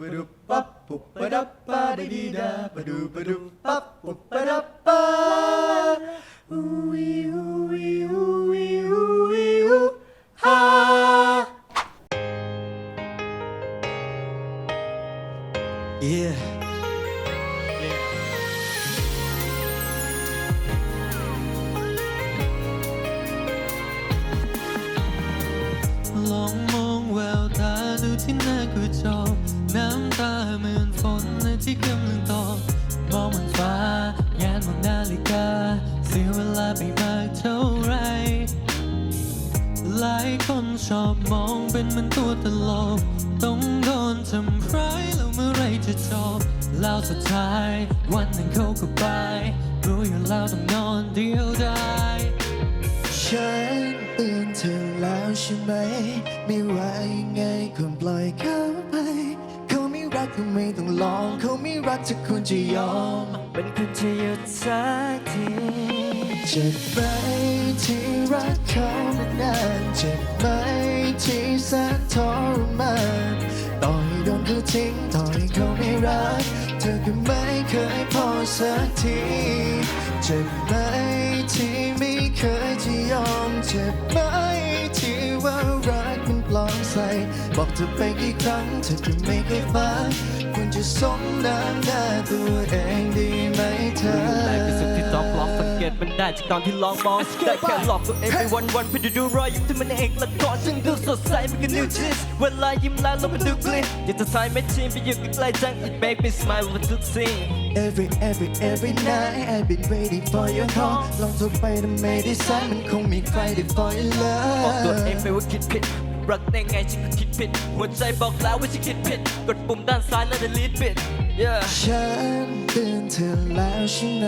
ปะดุปั๊บปุบปะดับปะดดีดาปะดูปะดุปั๊บปุบปะดับปะอูวีอูวีอูวีอูวีอูฮา Yeah. longmong มองแววตาดูที่หน้ากระจก ที่กำลังโตมองบนฟ้าแงนมองนาฬิกาเสียเวลาไปมากเท่าไร หลายคนชอบมองเป็นมันตัวตลกต้องโดนทำร้ายแล้วเมื่อไรจะจบแล้วสุดท้ายวันหนึ่งเขาก็ไปรู้อยู่แล้วต้องนอนเดียวดายฉันเตือนเธอแล้วใช่ไหม ไม่ไงคว กก็ไม่ต้องลองเขาไม่รักจะควรจะยอมเป็นคนที่หยุดสักทีเจ็บไหมที่รักเขามานานเจ็บไหมที่แสนทรมานต่อให้โดนเขาทิ้งต่อให้เขาไม่รัก เธอก็ไม่เคยพอสักทีเจ็บไหมที่ไม่เคยจะยอมเจ็บไหม ใสบอกเธอไปกี่ครั้งเธอก็ไม่เคยฟังควรจะสมน้ำหน้าตัวเองดีไหมเธอแรกที่สุดที่ต้องลองสังเกตมันได้จากตอนที่ลองมองได้แค่หลอกตัวเองไปวันวันๆเพื่อจะดูรอยยิ้มที่มันเองละก่อนซึ่งดูสดใสมันก็นิวจิสเวลายิ้มแล้วเรามันดูกลิ้นอยากจะใส่แมชชีนไปอยู่ใกล้ๆจัง it make me smile with ทุกสิ่ง Every every every night I've been waiting for your call ลองโทรไปแต่ไม่ได้สายมันคงมีใครได้ for your บอกตัวเอง love ไปว่าคิดผิด รักได้ไงฉันก็คิดผิด หัวใจบอกแล้วว่าฉันคิดผิด กดปุ่มด้านซ้ายแล้ว delete ปิด yeah ฉันเตือนเธอแล้วใช่ไหม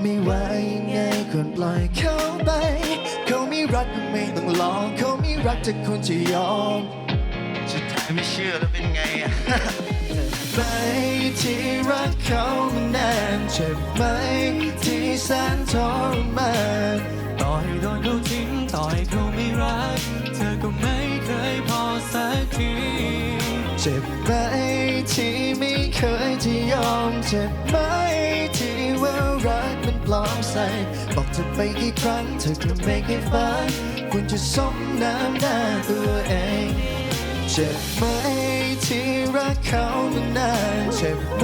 ไม่ว่ายังไงควรปล่อยเขาไป เขาไม่รักก็ไม่ต้องลอง เขาไม่รักจะควรจะยอมสุดท้ายไม่เชื่อแล้วเป็นไงอะไหมที่รักเขามานานเจ็บไหมที่แสนทรมานต่อให้โดนเขาทิ้งต่อใที่ไม่เคยจะยอมเจ็บไหมที่ว่ารักมันปลอมใส่บอกเธอไปกี่ครั้งเธอก็ไม่เคยฟังควรจะสมน้ำหน้าตัวเองเจ็บไหมที่รักเขามานานเจ็บไหม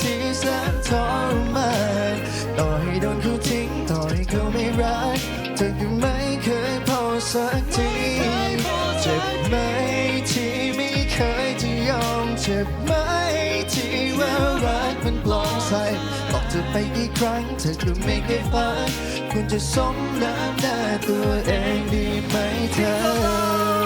ที่แสนทรมานต่อให้โดนเขาทิ้งต่อให้เขาไม่รักเธอก็ไม่เคยพอสัก เจ็บไหมที่ว่ารักมันปลอมใส่บอกเธอไปกี่ครั้งเธอก็ไม่เคยฟังควรจะสมน้ำหน้าตัวเองดีไหมเธอ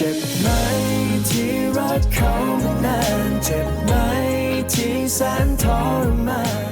เจ็บไหมที่รักเขามานานเจ็บไหมที่แสนทรมาน